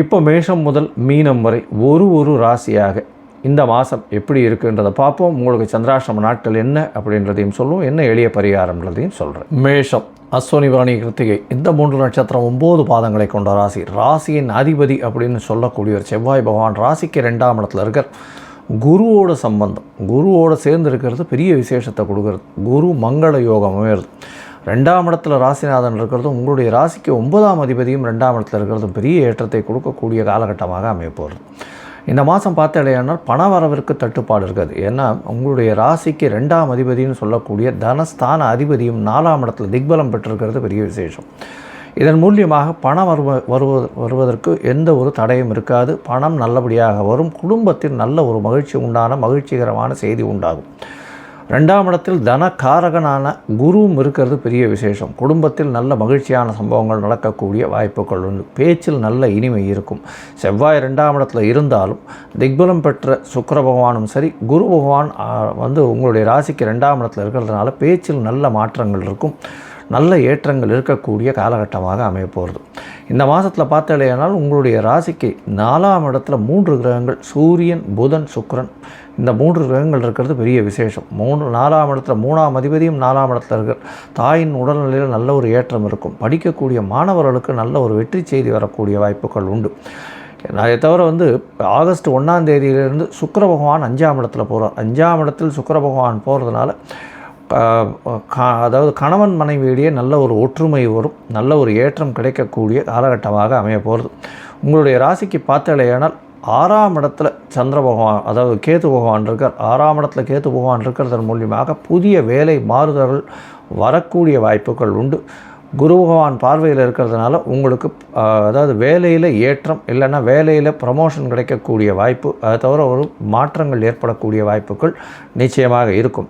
இப்போ மேஷம் முதல் மீனம் வரை ஒரு ஒரு ராசியாக இந்த மாதம் எப்படி இருக்குன்றதை பார்ப்போம். உங்களுக்கு சந்திராசிரம நாட்கள் என்ன அப்படின்றதையும் சொல்லுவோம். என்ன எளிய பரிகாரம்ன்றதையும் சொல்கிறேன் மேஷம் அஸ்வனி வாணி கிருத்திகை இந்த மூன்று நட்சத்திரம் ஒம்பது பாதங்களை கொண்ட ராசி. ராசியின் அதிபதி அப்படின்னு சொல்லக்கூடிய ஒரு செவ்வாய் பகவான் ராசிக்கு ரெண்டாம் இடத்துல இருக்கார். குருவோட சம்பந்தம். குருவோட சேர்ந்து இருக்கிறது பெரிய விசேஷத்தை கொடுக்கறது. குரு மங்கள யோகம் அமையிறது. ரெண்டாம் இடத்துல ராசிநாதன் இருக்கிறதும் உங்களுடைய ராசிக்கு ஒன்பதாம் அதிபதியும் ரெண்டாம் இடத்துல இருக்கிறதும் பெரிய ஏற்றத்தை கொடுக்கக்கூடிய காலகட்டமாக அமையப்போகிறது இந்த மாதம் பார்த்தடையானால் பண வரவிற்கு தட்டுப்பாடு இருக்காது. ஏன்னா உங்களுடைய ராசிக்கு ரெண்டாம் அதிபதினு சொல்லக்கூடிய தனஸ்தான அதிபதியும் நாலாம் இடத்துல திக்பலம் பெற்றிருக்கிறது பெரிய விசேஷம். இதன் மூலியமாக பணம் வருவ வருவது வருவதற்கு எந்த ஒரு தடையும் இருக்காது. பணம் நல்லபடியாக வரும். குடும்பத்தில் நல்ல ஒரு மகிழ்ச்சி உண்டான மகிழ்ச்சிகரமான செய்தி உண்டாகும். ரெண்டாம் இடத்தில் தனக்காரகனான குருவும் இருக்கிறது பெரிய விசேஷம். குடும்பத்தில் நல்ல மகிழ்ச்சியான சம்பவங்கள் நடக்கக்கூடிய வாய்ப்புகள் உண்டு. பேச்சில் நல்ல இனிமை இருக்கும். செவ்வாய் ரெண்டாம் இடத்துல இருந்தாலும் திக்பலம் பெற்ற சுக்கர பகவானும் சரி குரு பகவான் வந்து உங்களுடைய ராசிக்கு ரெண்டாம் இடத்துல இருக்கிறதுனால பேச்சில் நல்ல மாற்றங்கள் இருக்கும். நல்ல ஏற்றங்கள் இருக்கக்கூடிய காலகட்டமாக அமையப்போகிறது இந்த மாதத்தில் பார்த்தாலேயானால் உங்களுடைய ராசிக்கு நாலாம் இடத்துல மூன்று கிரகங்கள் சூரியன் புதன் சுக்கரன் இந்த மூன்று கிரகங்கள் இருக்கிறது பெரிய விசேஷம். மூணு நாலாம் இடத்துல மூணாம் அதிபதியும் நாலாம் இடத்துல இருக்கிற தாயின் உடல்நிலையில் நல்ல ஒரு ஏற்றம் இருக்கும். படிக்கக்கூடிய மாணவர்களுக்கு நல்ல ஒரு வெற்றி செய்தி வரக்கூடிய வாய்ப்புகள் உண்டு. அதை தவிர வந்து ஆகஸ்ட் ஒன்றாம் தேதியிலிருந்து சுக்கர பகவான் அஞ்சாம் இடத்துல போகிறார் அஞ்சாம் இடத்தில் சுக்கர பகவான் போகிறதுனால அதாவது கணவன் மனைவியிடையே நல்ல ஒரு ஒற்றுமை வரும். நல்ல ஒரு ஏற்றம் கிடைக்கக்கூடிய காலகட்டமாக அமைய போகிறது உங்களுடைய ராசிக்கு பார்த்தலையானால் ஆறாம் இடத்துல சந்திர பகவான் அதாவது கேத்து பகவான் இருக்கார். ஆறாம் இடத்துல கேத்து பகவான் இருக்கிறதன் மூலியமாக புதிய வேலை மாறுதல்கள் வரக்கூடிய வாய்ப்புகள் உண்டு. குரு பகவான் பார்வையில் இருக்கிறதுனால உங்களுக்கு அதாவது வேலையில் ஏற்றம் இல்லைன்னா வேலையில் ப்ரமோஷன் கிடைக்கக்கூடிய வாய்ப்பு அதை தவிர ஒரு மாற்றங்கள் ஏற்படக்கூடிய வாய்ப்புகள் நிச்சயமாக இருக்கும்.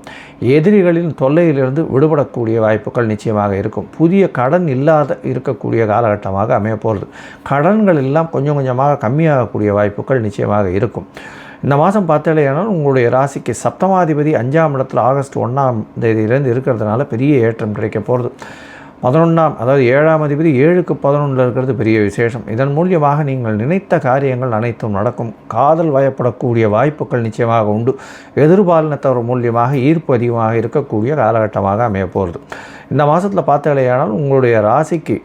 எதிரிகளின் தொல்லையிலிருந்து விடுபடக்கூடிய வாய்ப்புகள் நிச்சயமாக இருக்கும். புதிய கடன் இல்லாத இருக்கக்கூடிய காலகட்டமாக அமைய போகிறது கடன்கள் எல்லாம் கொஞ்சம் கொஞ்சமாக கம்மியாகக்கூடிய வாய்ப்புகள் நிச்சயமாக இருக்கும். இந்த மாதம் பார்த்தாலேனால் உங்களுடைய ராசிக்கு சப்தமாதிபதி அஞ்சாம் இடத்துல ஆகஸ்ட் ஒன்றாம் தேதியிலேருந்து இருக்கிறதுனால பெரிய ஏற்றம் கிடைக்க போகிறது பதினொன்றாம் அதாவது ஏழாம் அதிபதி ஏழுக்கு பதினொன்றில் இருக்கிறது பெரிய விசேஷம். இதன் மூலியமாக நீங்கள் நினைத்த காரியங்கள் அனைத்தும் நடக்கும். காதல் வயப்படக்கூடிய வாய்ப்புகள் நிச்சயமாக உண்டு. எதிர்பாலினத்தவர் மூலியமாக ஈர்ப்பு அதிகமாக இருக்கக்கூடிய காலகட்டமாக அமையப்போகிறது இந்த மாதத்தில் பார்த்தாலேயானால் உங்களுடைய ராசிக்கு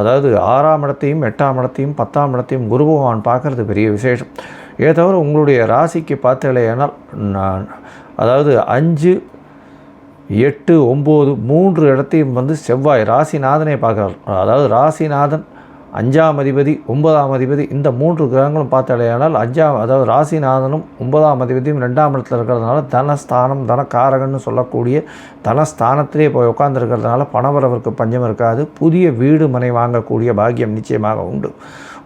அதாவது ஆறாம் இடத்தையும் எட்டாம் இடத்தையும் பத்தாம் இடத்தையும் குரு பகவான் பார்க்குறது பெரிய விசேஷம். ஏ தவிர உங்களுடைய ராசிக்கு பார்த்தாலேயானால் அதாவது அஞ்சு எட்டு ஒம்பது மூன்று இடத்தையும் வந்து செவ்வாய் ராசிநாதனை பார்க்குறார். அதாவது ராசிநாதன் அஞ்சாம் அதிபதி ஒன்பதாம் அதிபதி இந்த மூன்று கிரகங்களும் பார்த்தாலேயானால் அஞ்சாம் அதாவது ராசிநாதனும் ஒன்பதாம் அதிபதியும் ரெண்டாம் இடத்துல இருக்கிறதுனால தனஸ்தானம் தனக்காரகன்னு சொல்லக்கூடிய தனஸ்தானத்திலே போய் உட்காந்துருக்கிறதுனால பணவரவருக்கு பஞ்சம் இருக்காது. புதிய வீடு மனை வாங்கக்கூடிய பாக்கியம் நிச்சயமாக உண்டு.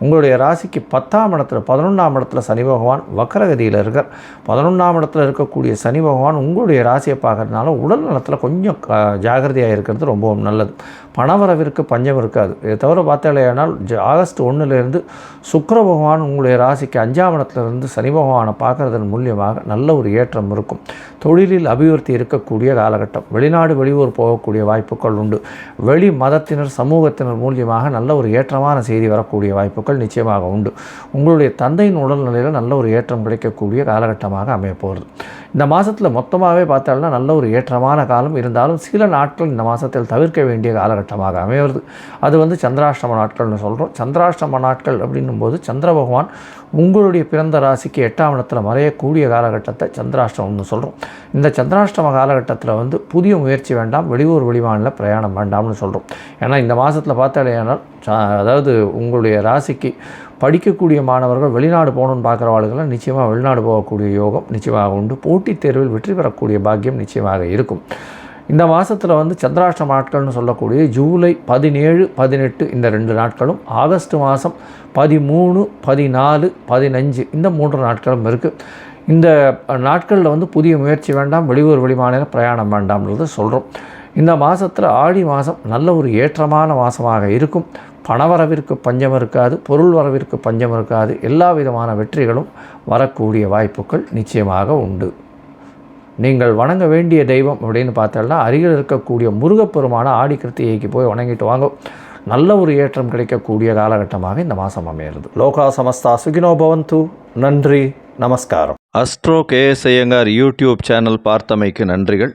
உங்களுடைய ராசிக்கு பத்தாம் இடத்துல பதினொன்றாம் இடத்துல சனி பகவான் வக்கரகதியில் இருக்கார். பதினொன்றாம் இடத்துல இருக்கக்கூடிய சனி பகவான் உங்களுடைய ராசியை பார்க்கறதுனால உடல் நலத்தில் கொஞ்சம் ஜாகிரதையாக இருக்கிறது ரொம்பவும் நல்லது. பணவரவிற்கு பஞ்சம் இருக்காது. இதை தவிர பார்த்தாலேயானால் ஆகஸ்ட் ஒன்றுலேருந்து சுக்கர பகவான் உங்களுடைய ராசிக்கு அஞ்சாம் இடத்துலேருந்து சனி பகவானை பார்க்குறதன் மூலியமாக நல்ல ஒரு ஏற்றம் இருக்கும். தொழிலில் அபிவிருத்தி இருக்கக்கூடிய காலகட்டம். வெளிநாடு வெளியூர் போகக்கூடிய வாய்ப்புகள் உண்டு. வெளி மதத்தினர் சமூகத்தினர் மூலியமாக நல்ல ஒரு ஏற்றமான செய்தி வரக்கூடிய வாய்ப்பு வாய்ப்புகள் நிச்சயமாக உண்டு. உங்களுடைய தந்தையின் உடல்நிலையில் நல்ல ஒரு ஏற்றம் கிடைக்கக்கூடிய காலகட்டமாக அமைய போகிறது இந்த மாதத்தில் மொத்தமாகவே பார்த்தாலும் நல்ல ஒரு ஏற்றமான காலம் இருந்தாலும் சில நாட்கள் இந்த மாதத்தில் தவிர்க்க வேண்டிய காலகட்டமாக அமைவது அது வந்து சந்திராஷ்டம நாட்கள்னு சொல்கிறோம் சந்திராஷ்டம நாட்கள் அப்படின்னும் போது சந்திர பகவான் உங்களுடைய பிறந்த ராசிக்கு எட்டாம் இடத்தில் மறையக்கூடிய காலகட்டத்தை சந்திராஷ்டமம்னு சொல்கிறோம் இந்த சந்திராஷ்டம காலகட்டத்தில் வந்து புதிய முயற்சி வேண்டாம் வெளியூர் வெளிமாநில பிரயாணம் வேண்டாம்னு சொல்கிறோம் ஏன்னா இந்த மாதத்தில் பார்த்தாலேயானால் அதாவது உங்களுடைய ராசிக்கு படிக்கக்கூடிய மாணவர்கள் வெளிநாடு போகணுன்னு பார்க்குறவாளுக்கெல்லாம் நிச்சயமாக வெளிநாடு போகக்கூடிய யோகம் நிச்சயமாக உண்டு. போட்டித் தேர்வில் வெற்றி பெறக்கூடிய பாக்கியம் நிச்சயமாக இருக்கும். இந்த மாதத்தில் வந்து சந்திராஷ்டம நாட்கள்னு சொல்லக்கூடிய ஜூலை பதினேழு பதினெட்டு இந்த ரெண்டு நாட்களும் ஆகஸ்ட் மாதம் பதிமூணு பதினாலு பதினஞ்சு இந்த மூன்று நாட்களும் இருக்குது இந்த நாட்களில் வந்து புதிய முயற்சி வேண்டாம் வெளியூர் வெளிமாநில பிரயாணம் வேண்டாம்ன்றது சொல்கிறோம் இந்த மாதத்தில் ஆடி மாதம் நல்ல ஒரு ஏற்றமான மாதமாக இருக்கும். பணவரவிற்கு பஞ்சம் இருக்காது பொருள் வரவிற்கு பஞ்சம் இருக்காது. எல்லா விதமான வெற்றிகளும் வரக்கூடிய வாய்ப்புகள் நிச்சயமாக உண்டு. நீங்கள் வணங்க வேண்டிய தெய்வம் அப்படின்னு பார்த்தோம்னா அருகில் இருக்கக்கூடிய முருகப்பெருமான ஆடி கிருத்திகைக்கு போய் வணங்கிட்டு வாங்க. நல்ல ஒரு ஏற்றம் கிடைக்கக்கூடிய காலகட்டமாக இந்த மாதம் அமையிறது லோகா சமஸ்தா சுகினோ பவந்து. நன்றி நமஸ்காரம். Astro KS Iyengar YouTube channel பார்த்தமைக்கு நன்றிகள்.